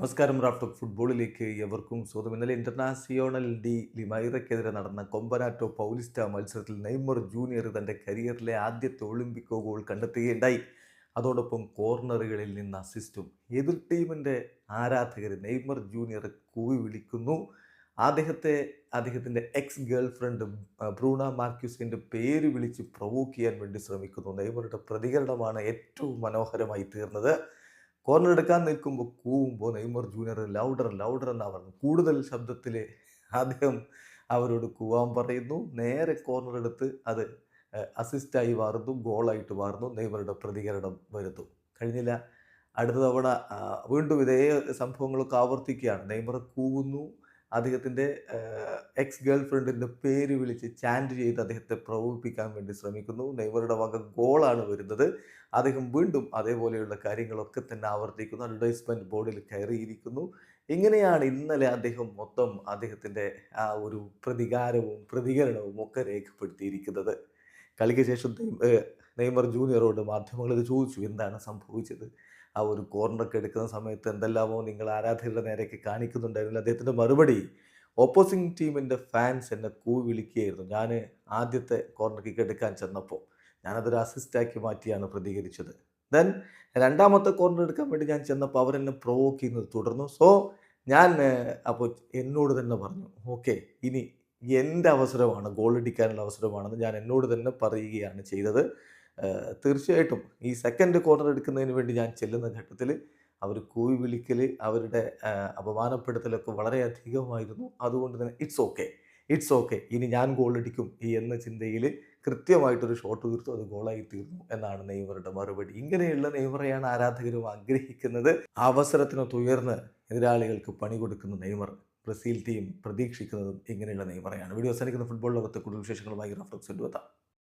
നമസ്കാരം റാഫ്റ്റർ ഫുട്ബോളിലേക്ക് എവർക്കും സ്വാഗതം. ഇന്നലെ ഇന്റർനാസിയോണൽ ഡി ലിമൈറയ്ക്കെതിരെ നടന്ന കൊമ്പനാറ്റോ പൗലിസ്റ്റ മത്സരത്തിൽ നെയ്മർ ജൂനിയർ തന്റെ കരിയറിലെ ആദ്യത്തെ ഒളിമ്പിക്കോ ഗോൾ കണ്ടെത്തുകയുണ്ടായി. അതോടൊപ്പം കോർണറുകളിൽ നിന്ന് അസിസ്റ്റും എതിർ ടീമിന്റെ ആരാധകർ നെയ്മർ ജൂനിയർ കൂവി വിളിക്കുന്നു. അദ്ദേഹത്തെ അദ്ദേഹത്തിന്റെ എക്സ് ഗേൾ ഫ്രണ്ട് ബ്രൂണ മാർക്യൂസിന്റെ പേര് വിളിച്ച് പ്രൊവോക്ക് ചെയ്യാൻ വേണ്ടി ശ്രമിക്കുന്നു. നെയ്മറുടെ പ്രതികരണമാണ് ഏറ്റവും മനോഹരമായി തീർന്നത്. കോർണർ എടുക്കാൻ നിൽക്കുമ്പോൾ കൂവുമ്പോൾ നെയ്മർ ജൂനിയർ ലൗഡർ ലൗഡർ എന്നാണ് പറഞ്ഞു കൂടുതൽ ശബ്ദത്തിൽ അദ്ദേഹം അവരോട് കൂവാൻ പറയുന്നു. നേരെ കോർണർ എടുത്ത് അത് അസിസ്റ്റായി മാറുന്നു ഗോളായിട്ട് മാറുന്നു നെയ്മറുടെ പ്രതികരണം വരുന്നു. കഴിഞ്ഞില്ല. അടുത്ത തവണ വീണ്ടും ഇതേ സംഭവങ്ങളൊക്കെ ആവർത്തിക്കുകയാണ്. നെയ്മർ കൂവുന്നു അദ്ദേഹത്തിന്റെ എക്സ് ഗേൾ ഫ്രണ്ടിന്റെ പേര് വിളിച്ച് ചാൻഡ് ചെയ്ത് അദ്ദേഹത്തെ പ്രകോപിപ്പിക്കാൻ വേണ്ടി ശ്രമിക്കുന്നു. നെയ്മറുടെ വക ഗോളാണ് വരുന്നത്. അദ്ദേഹം വീണ്ടും അതേപോലെയുള്ള കാര്യങ്ങളൊക്കെ തന്നെ ആവർത്തിക്കുന്നു. അഡ്വർടൈസ്മെന്റ് ബോർഡിൽ കയറിയിരിക്കുന്നു. ഇങ്ങനെയാണ് ഇന്നലെ അദ്ദേഹം മൊത്തം അദ്ദേഹത്തിന്റെ ആ ഒരു പ്രതികാരവും പ്രതികരണവും ഒക്കെ രേഖപ്പെടുത്തിയിരിക്കുന്നത്. കളിക്ക് ശേഷം നെയ്മർ ജൂനിയറോട് മാധ്യമങ്ങൾ ഇത് ചോദിച്ചു എന്താണ് സംഭവിച്ചത്? ആ ഒരു കോർണറൊക്കെ എടുക്കുന്ന സമയത്ത് എന്തെല്ലാമോ നിങ്ങൾ ആരാധകരുടെ നേരെയൊക്കെ കാണിക്കുന്നുണ്ടായിരുന്നില്ല. അദ്ദേഹത്തിന്റെ മറുപടി ഓപ്പോസിംഗ് ടീമിന്റെ ഫാൻസ് എന്നെ കൂ വിളിക്കുകയായിരുന്നു ഞാൻ ആദ്യത്തെ കോർണർ കിക്ക് എടുക്കാൻ ചെന്നപ്പോൾ ഞാനതൊരു അസിസ്റ്റാക്കി മാറ്റിയാണ് പ്രതികരിച്ചത്. ദെൻ രണ്ടാമത്തെ കോർണർ എടുക്കാൻ വേണ്ടി ഞാൻ ചെന്നപ്പോൾ അവരെന്നെ പ്രൊവോക്ക് ചെയ്യുന്നത് തുടർന്നു. സോ ഞാൻ അപ്പോൾ എന്നോട് തന്നെ പറഞ്ഞു ഓക്കെ ഇനി എന്റെ അവസരമാണ് ഗോൾ അടിക്കാനുള്ള അവസരമാണെന്ന് ഞാൻ എന്നോട് തന്നെ പറയുകയാണ് ചെയ്തത്. തീർച്ചയായിട്ടും ഈ സെക്കൻഡ് കോർണർ എടുക്കുന്നതിന് വേണ്ടി ഞാൻ ചെല്ലുന്ന ഘട്ടത്തിൽ അവർ കൂവി വിളിക്കൽ അവരുടെ അപമാനപ്പെടുത്തലൊക്കെ വളരെയധികമായിരുന്നു. അതുകൊണ്ട് തന്നെ ഇറ്റ്സ് ഓക്കെ ഇറ്റ്സ് ഓക്കെ ഇനി ഞാൻ ഗോൾ അടിക്കും ഈ എന്ന ചിന്തയിൽ കൃത്യമായിട്ടൊരു ഷോട്ട് തീർത്തു അത് ഗോളായി തീർന്നു എന്നാണ് നെയ്മറുടെ മറുപടി. ഇങ്ങനെയുള്ള നെയ്മറെയാണ് ആരാധകരും ആഗ്രഹിക്കുന്നത്. അവസരത്തിന് തുയർന്ന് എതിരാളികൾക്ക് പണി കൊടുക്കുന്ന നെയ്മർ ബ്രസീൽ ടീം പ്രതീക്ഷിക്കുന്നതും ഇങ്ങനെയുള്ള നെയ്മറയാണ്. വീഡിയോ അവസാനിക്കുന്ന ഫുട്ബോൾ ലോകത്തെ കൂടുതൽ വിശേഷങ്ങളുമായി റഫ്ലക്സ് എത്താം